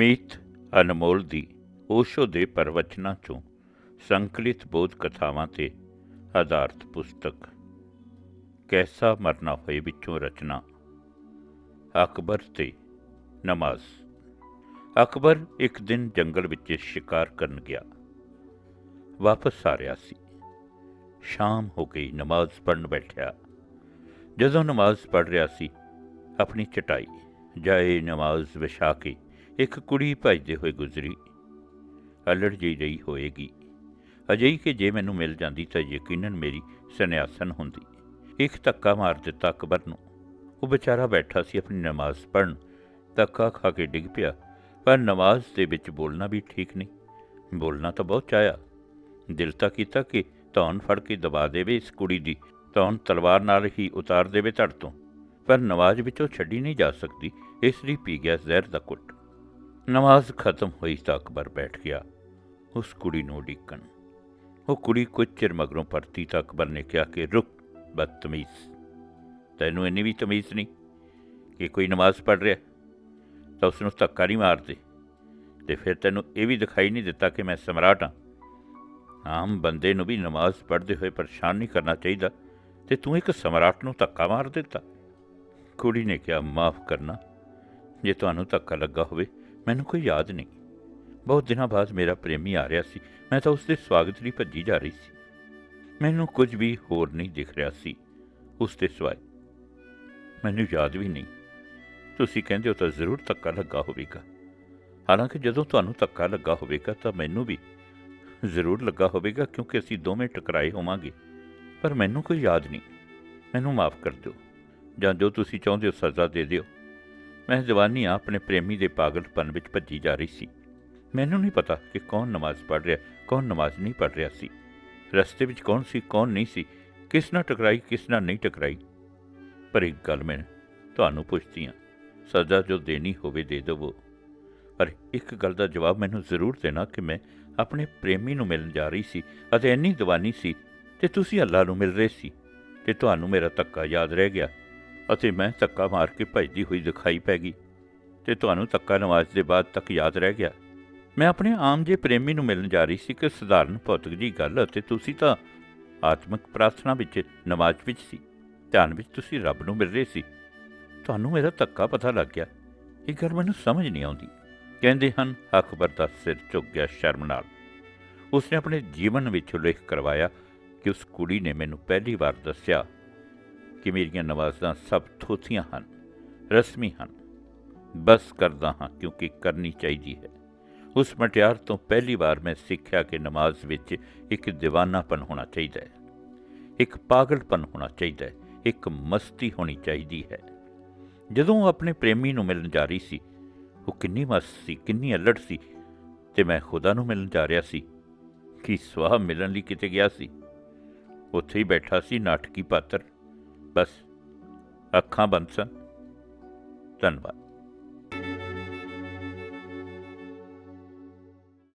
ਅਮੀਤ ਅਨਮੋਲ ਦੀ ਓਸ਼ੋ ਦੇ ਪ੍ਰਵਚਨਾਂ ਚੋਂ ਸੰਕਲਿਤ ਬੋਧ ਕਥਾਵਾਂ ਤੇ ਆਧਾਰਿਤ ਪੁਸਤਕ। ਕੈਸਾ ਮਰਨਾ ਹੋਏ ਵਿੱਚੋਂ ਰਚਨਾ। ਅਕਬਰ ਤੇ ਨਮਾਜ਼। ਅਕਬਰ ਇੱਕ ਦਿਨ ਜੰਗਲ ਵਿੱਚ ਸ਼ਿਕਾਰ ਕਰਨ ਗਿਆ। ਵਾਪਸ ਆ ਰਿਹਾ ਸੀ। ਸ਼ਾਮ ਹੋ ਗਈ, ਨਮਾਜ਼ ਪੜਨ ਬੈਠਿਆ। ਜਦੋਂ ਨਮਾਜ਼ ਪੜ ਰਿਹਾ ਸੀ, ਆਪਣੀ ਚਟਾਈ, ਜਾਏ ਨਮਾਜ਼ ਵਿਛਾ ਕੇ ਇੱਕ ਕੁੜੀ ਭਜਦੇ ਹੋਏ ਗੁਜ਼ਰੀ। ਅਲੜ ਜਿਹੀ ਰਹੀ ਹੋਏਗੀ। ਅਜਿਹੀ ਕਿ ਜੇ ਮੈਨੂੰ ਮਿਲ ਜਾਂਦੀ ਤਾਂ ਯਕੀਨਨ ਮੇਰੀ ਸੰਨਿਆਸਨ ਹੁੰਦੀ। ਇੱਕ ਧੱਕਾ ਮਾਰ ਦਿੱਤਾ ਅਕਬਰ ਨੂੰ। ਉਹ ਵਿਚਾਰਾ ਬੈਠਾ ਸੀ ਆਪਣੀ ਨਮਾਜ਼ ਪੜਨ ਧੱਕਾ ਖਾ ਕੇ ਡਿੱਗ ਪਿਆ। ਪਰ ਨਮਾਜ਼ ਦੇ ਵਿੱਚ ਬੋਲਣਾ ਵੀ ਠੀਕ ਨਹੀਂ। ਬੋਲਣਾ ਤਾਂ ਬਹੁਤ ਚਾਹਿਆ। ਦਿਲ ਤਾਂ ਕੀਤਾ ਕਿ ਧੌਣ ਫੜ ਕੇ ਦਬਾ ਦੇਵੇ ਇਸ ਕੁੜੀ ਦੀ। ਧੌਣ ਤਲਵਾਰ ਨਾਲ ਹੀ ਉਤਾਰ ਦੇਵੇ ਧੜ ਤੋਂ। ਪਰ ਨਮਾਜ਼ ਵਿੱਚੋਂ ਛੱਡੀ ਨਹੀਂ ਜਾ ਸਕਦੀ। ਇਸ ਲਈ ਪੀ ਗਿਆ ਜ਼ਹਿਰ ਦਾ ਕੁੱਟ ਨਮਾਜ਼ ਖਤਮ ਹੋਈ ਤਾਂ ਅਕਬਰ ਬੈਠ ਗਿਆ। ਉਸ ਕੁੜੀ ਨੂੰ ਉਡੀਕਣ। ਉਹ ਕੁੜੀ ਕੁਝ ਚਿਰ ਮਗਰੋਂ ਪਰਤੀ ਤਾਂ ਅਕਬਰ ਨੇ ਕਿਹਾ ਕਿ ਰੁਕ, ਬਦਤਮੀਜ਼। ਤੈਨੂੰ ਇੰਨੀ ਵੀ ਤਮੀਜ਼ ਨਹੀਂ ਕਿ ਕੋਈ ਨਮਾਜ਼ ਪੜ ਰਿਹਾ। ਤਾਂ ਉਸ ਨੂੰ ਧੱਕਾ ਨਹੀਂ ਮਾਰਦੇ ਤੇ ਫਿਰ ਤੈਨੂੰ ਇਹ ਵੀ ਦਿਖਾਈ ਨਹੀਂ ਦਿੱਤਾ ਕਿ ਮੈਂ ਸਮਰਾਟ ਹਾਂ। ਆਮ ਬੰਦੇ ਨੂੰ ਵੀ ਨਮਾਜ਼ ਪੜ੍ਹਦੇ ਹੋਏ ਪਰੇਸ਼ਾਨ ਨਹੀਂ ਕਰਨਾ ਚਾਹੀਦਾ। ਤੇ ਤੂੰ ਇੱਕ ਸਮਰਾਟ ਨੂੰ ਧੱਕਾ ਮਾਰ ਦਿੱਤਾ। ਕੁੜੀ ਨੇ ਕਿਹਾ, ਮਾਫ ਕਰਨਾ। ਜੇ ਤੁਹਾਨੂੰ ਧੱਕਾ ਲੱਗਾ ਹੋਵੇ ਮੈਨੂੰ ਕੋਈ ਯਾਦ ਨਹੀਂ। ਬਹੁਤ ਦਿਨਾਂ ਬਾਅਦ ਮੇਰਾ ਪ੍ਰੇਮੀ ਆ ਰਿਹਾ ਸੀ। ਮੈਂ ਤਾਂ ਉਸ ਦੇ ਸਵਾਗਤ ਲਈ ਭੱਜੀ ਜਾ ਰਹੀ ਸੀ। ਮੈਨੂੰ ਕੁਝ ਵੀ ਹੋਰ ਨਹੀਂ ਦਿਖ ਰਿਹਾ ਸੀ ਉਸ ਦੇ ਸਿਵਾਏ। ਮੈਨੂੰ ਯਾਦ ਵੀ ਨਹੀਂ। ਤੁਸੀਂ ਕਹਿੰਦੇ ਹੋ ਤਾਂ ਜ਼ਰੂਰ ਧੱਕਾ ਲੱਗਾ ਹੋਵੇਗਾ। ਹਾਲਾਂਕਿ ਜਦੋਂ ਤੁਹਾਨੂੰ ਧੱਕਾ ਲੱਗਾ ਹੋਵੇਗਾ ਤਾਂ ਮੈਨੂੰ ਵੀ ਜ਼ਰੂਰ ਲੱਗਾ ਹੋਵੇਗਾ ਕਿਉਂਕਿ ਅਸੀਂ ਦੋਵੇਂ ਟਕਰਾਏ ਹੋਵਾਂਗੇ। ਪਰ ਮੈਨੂੰ ਕੋਈ ਯਾਦ ਨਹੀਂ। ਮੈਨੂੰ ਮਾਫ ਕਰ ਦਿਓ। ਜਾਂ ਜੋ ਤੁਸੀਂ ਚਾਹੁੰਦੇ ਹੋ ਸਜ਼ਾ ਦੇ ਦਿਓ। ਮੈਂ ਜਵਾਨੀ ਆ ਆਪਣੇ ਪ੍ਰੇਮੀ ਦੇ ਪਾਗਲਪਨ ਵਿੱਚ ਭੱਜੀ ਜਾ ਰਹੀ ਸੀ। ਮੈਨੂੰ ਨਹੀਂ ਪਤਾ ਕਿ ਕੌਣ ਨਮਾਜ਼ ਪੜ੍ਹ ਰਿਹਾ, ਕੌਣ ਨਮਾਜ਼ ਨਹੀਂ ਪੜ੍ਹ ਰਿਹਾ ਸੀ। ਰਸਤੇ ਵਿੱਚ ਕੌਣ ਸੀ, ਕੌਣ ਨਹੀਂ ਸੀ, ਕਿਸ ਨਾਲ ਟਕਰਾਈ, ਕਿਸ ਨਾਲ ਨਹੀਂ ਟਕਰਾਈ। ਪਰ ਇੱਕ ਗੱਲ ਮੈਂ ਤੁਹਾਨੂੰ ਪੁੱਛਦੀ ਹਾਂ, ਸਜ਼ਾ ਜੋ ਦੇਣੀ ਹੋਵੇ ਦੇ ਦੇਵੋ। ਪਰ ਇੱਕ ਗੱਲ ਦਾ ਜਵਾਬ ਮੈਨੂੰ ਜ਼ਰੂਰ ਦੇਣਾ ਕਿ ਮੈਂ ਆਪਣੇ ਪ੍ਰੇਮੀ ਨੂੰ ਮਿਲਣ ਜਾ ਰਹੀ ਸੀ ਅਤੇ ਇੰਨੀ ਦੀਵਾਨੀ ਸੀ, ਤੇ ਤੁਸੀਂ ਅੱਲਾ ਨੂੰ ਮਿਲ ਰਹੇ ਸੀ, ਤੇ ਤੁਹਾਨੂੰ ਮੇਰਾ ਧੱਕਾ ਯਾਦ ਰਹਿ ਗਿਆ। ਅਤੇ ਮੈਂ ਧੱਕਾ ਮਾਰ ਕੇ ਭੱਜਦੀ ਹੋਈ ਦਿਖਾਈ ਪੈ ਗਈ ਤੇ ਤੁਹਾਨੂੰ ਧੱਕਾ ਨਮਾਜ਼ ਦੇ ਬਾਅਦ ਤੱਕ ਯਾਦ ਰਹਿ ਗਿਆ। ਮੈਂ ਆਪਣੇ ਆਮ ਜੇ ਪ੍ਰੇਮੀ ਨੂੰ ਮਿਲਣ ਜਾ ਰਹੀ ਸੀ ਕਿ ਸਧਾਰਨ ਭੌਤਿਕ ਜੀ ਗੱਲ ਅਤੇ ਤੁਸੀਂ ਤਾਂ ਆਤਮਿਕ ਪ੍ਰਾਰਥਨਾ ਵਿੱਚ ਨਮਾਜ਼ ਵਿੱਚ ਸੀ, ਧਿਆਨ ਵਿੱਚ ਤੁਸੀਂ ਰੱਬ ਨੂੰ ਮਿਲ ਰਹੇ ਸੀ। ਤੁਹਾਨੂੰ ਮੇਰਾ ਧੱਕਾ ਪਤਾ ਲੱਗ ਗਿਆ। ਇਹ ਗੱਲ ਮੈਨੂੰ ਸਮਝ ਨਹੀਂ ਆਉਂਦੀ। ਕਹਿੰਦੇ ਹਨ ਅਕਬਰ ਦਾ ਸਿਰ ਝੁਕ ਗਿਆ ਸ਼ਰਮ ਨਾਲ। ਉਸਨੇ ਆਪਣੇ ਜੀਵਨ ਵਿੱਚ ਉਲੇਖ ਕਰਵਾਇਆ ਕਿ ਉਸ ਕੁੜੀ ਨੇ ਮੈਨੂੰ ਪਹਿਲੀ ਵਾਰ ਦੱਸਿਆ ਕਿ ਮੇਰੀਆਂ ਨਮਾਜ਼ਾਂ ਸਭ ਥੋਥੀਆਂ ਹਨ, ਰਸਮੀ ਹਨ। ਬਸ ਕਰਦਾ ਹਾਂ ਕਿਉਂਕਿ ਕਰਨੀ ਚਾਹੀਦੀ ਹੈ। ਉਸ ਮਟਿਆਰ ਤੋਂ ਪਹਿਲੀ ਵਾਰ ਮੈਂ ਸਿੱਖਿਆ ਕਿ ਨਮਾਜ਼ ਵਿੱਚ ਇੱਕ دیਵਾਨਾਪਨ ਹੋਣਾ ਚਾਹੀਦਾ ਹੈ। ਇੱਕ ਪਾਗਲਪਨ ਹੋਣਾ ਚਾਹੀਦਾ ਹੈ। ਇੱਕ ਮਸਤੀ ਹੋਣੀ ਚਾਹੀਦੀ ਹੈ। ਜਦੋਂ ਉਹ ਆਪਣੇ ਪ੍ਰੇਮੀ ਨੂੰ ਮਿਲਣ ਜਾ ਰਹੀ ਸੀ, ਉਹ ਕਿੰਨੀ ਮਸਤ ਸੀ, ਕਿੰਨੀ ਅਲੜ ਸੀ ਤੇ ਮੈਂ ਖੁਦਾ ਨੂੰ ਮਿਲਣ ਜਾ ਰਿਹਾ ਸੀ ਕਿ ਸਵਾਹ ਮਿਲਣ ਲਈ ਕਿਤੇ ਗਿਆ ਸੀ। ਉੱਥੇ ਹੀ ਬੈਠਾ ਸੀ ਨਾਟਕੀ ਪਾਤਰ। ਬਸ ਅੱਖਾਂ ਬੰਦ ਸਨ। ਧੰਨਵਾਦ।